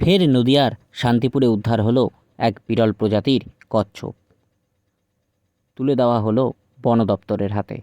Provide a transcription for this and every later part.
ফের নদিয়ার শান্তিপুরে উদ্ধার হলো এক বিরল প্রজাতির কচ্ছপ। তুলে দেওয়া হলো বন দপ্তরের হাতে।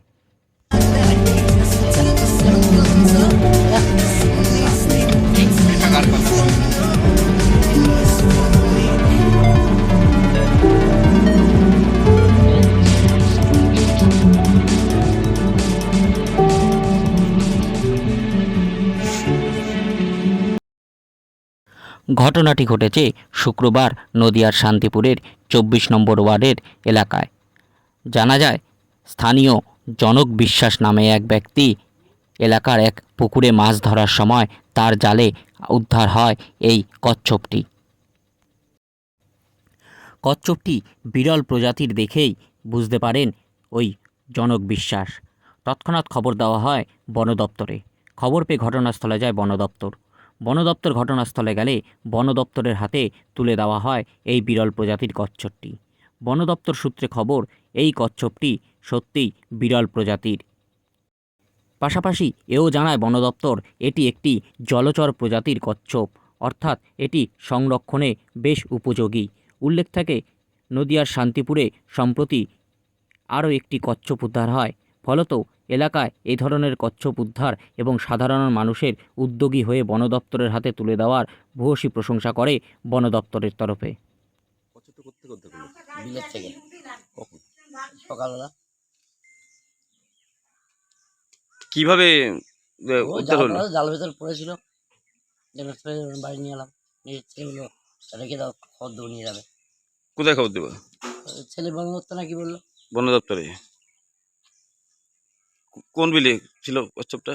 ঘটনাটি ঘটেছে শুক্রবার নদিয়ার শান্তিপুরের চব্বিশ নম্বর ওয়ার্ডের এলাকায়। জানা যায়, স্থানীয় জনক বিশ্বাস নামে এক ব্যক্তি এলাকার এক পুকুরে মাছ ধরার সময় তার জালে উদ্ধার হয় এই কচ্ছপটি। কচ্ছপটি বিরল প্রজাতির দেখেই বুঝতে পারেন ওই জনক বিশ্বাস। তৎক্ষণাৎ খবর দেওয়া হয় বন দপ্তরে খবর পেয়ে ঘটনাস্থলে যায় বন দপ্তর বন দপ্তর ঘটনাস্থলে গেলে বন দপ্তরের হাতে তুলে দেওয়া হয় এই বিরল প্রজাতির কচ্ছপটি। বন দপ্তর সূত্রে খবর, এই কচ্ছপটি সত্যিই বিরল প্রজাতির। পাশাপাশি এও জানায় বন দপ্তর এটি একটি জলচর প্রজাতির কচ্ছপ, অর্থাৎ এটি সংরক্ষণে বেশ উপযোগী। উল্লেখ থাকে, নদিয়ার শান্তিপুরে সম্প্রতি আরও একটি কচ্ছপ উদ্ধার হয়। ফলত এলাকায় এই ধরনের কচ্ছপ উদ্ধার এবং সাধারণ মানুষের উদ্যোগী হয়ে বন দপ্তরের হাতে তুলে দেওয়ার ভূয়সী প্রশংসা করে বন দপ্তরের তরফে সকালবেলা। কীভাবে উদ্ধার জাল হলো? জাল ভেতর পড়েছিল। বাড়ি নিয়ে এলাম। ছেলেগুলো রেখে দাও দেবো নিয়ে যাবে। কোথায় খবর দেবো? ছেলে বন্ধ করতে নাকি বলল? বন দপ্তরে কোন বিলে ছিল কচ্ছপটা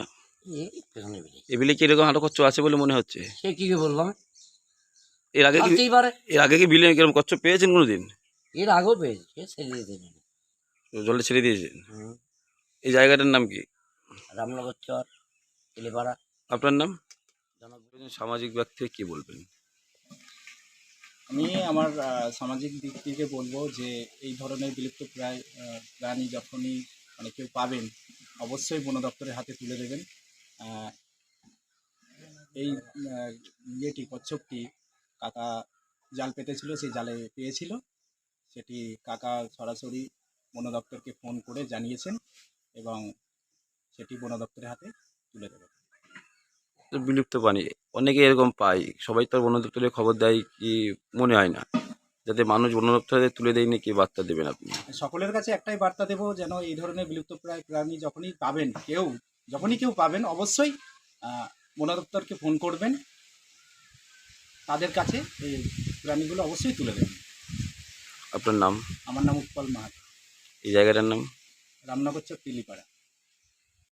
এ বিলে। কি এরকম আরও কচ্ছপ আছে বলে মনে হচ্ছে? সে কি কি বললাম? এর আগে কি পারে। এর আগে কি বিলে এরকম কচ্ছপ পেয়েছেন কোনোদিন? এর আগেও পেয়েছে ছেড়ে জলে ছেড়ে দিয়েছেন এই জায়গাটার নাম কি? রামনগর চর তেলেপাড়া আপনার নাম? সামাজিক ব্যক্তি কি বলবেন? আমি আমার সামাজিক দিক থেকে বলব যে এই ধরনের বিলুপ্ত প্রায় প্রাণী যখনই মানে কেউ পাবেন অবশ্যই বন দপ্তরের হাতে তুলে দেবেন। এই ইয়েটি, কচ্ছপটি কাকা জাল পেতেছিল, সেই জালে পেয়েছিল। সেটি কাকা সরাসরি বন দপ্তরকে ফোন করে জানিয়েছেন এবং সেটি বন দপ্তরের হাতে তুলে দেবেন। বিলুপ্ত প্রাণী অনেকে এরকম পায়, সবাই তো আর বন দপ্তরে খবর দেয় কি মনে হয় না। যাতে মানুষ বন দপ্তরে তুলে দেয়নি কি বার্তা দেবেন আপনি? সকলের কাছে একটাই বার্তা দেবো যেন এই ধরনের বিলুপ্ত প্রায় প্রাণী যখনই পাবেন কেউ যখনই কেউ পাবেন অবশ্যই আহ, বন দপ্তরকে ফোন করবেন। তাদের কাছে এই প্রাণীগুলো অবশ্যই তুলে দেবেন। আপনার নাম? আমার নাম উৎপল মাহাত। এই জায়গাটার নাম? রামনগর চক তিলিপাড়া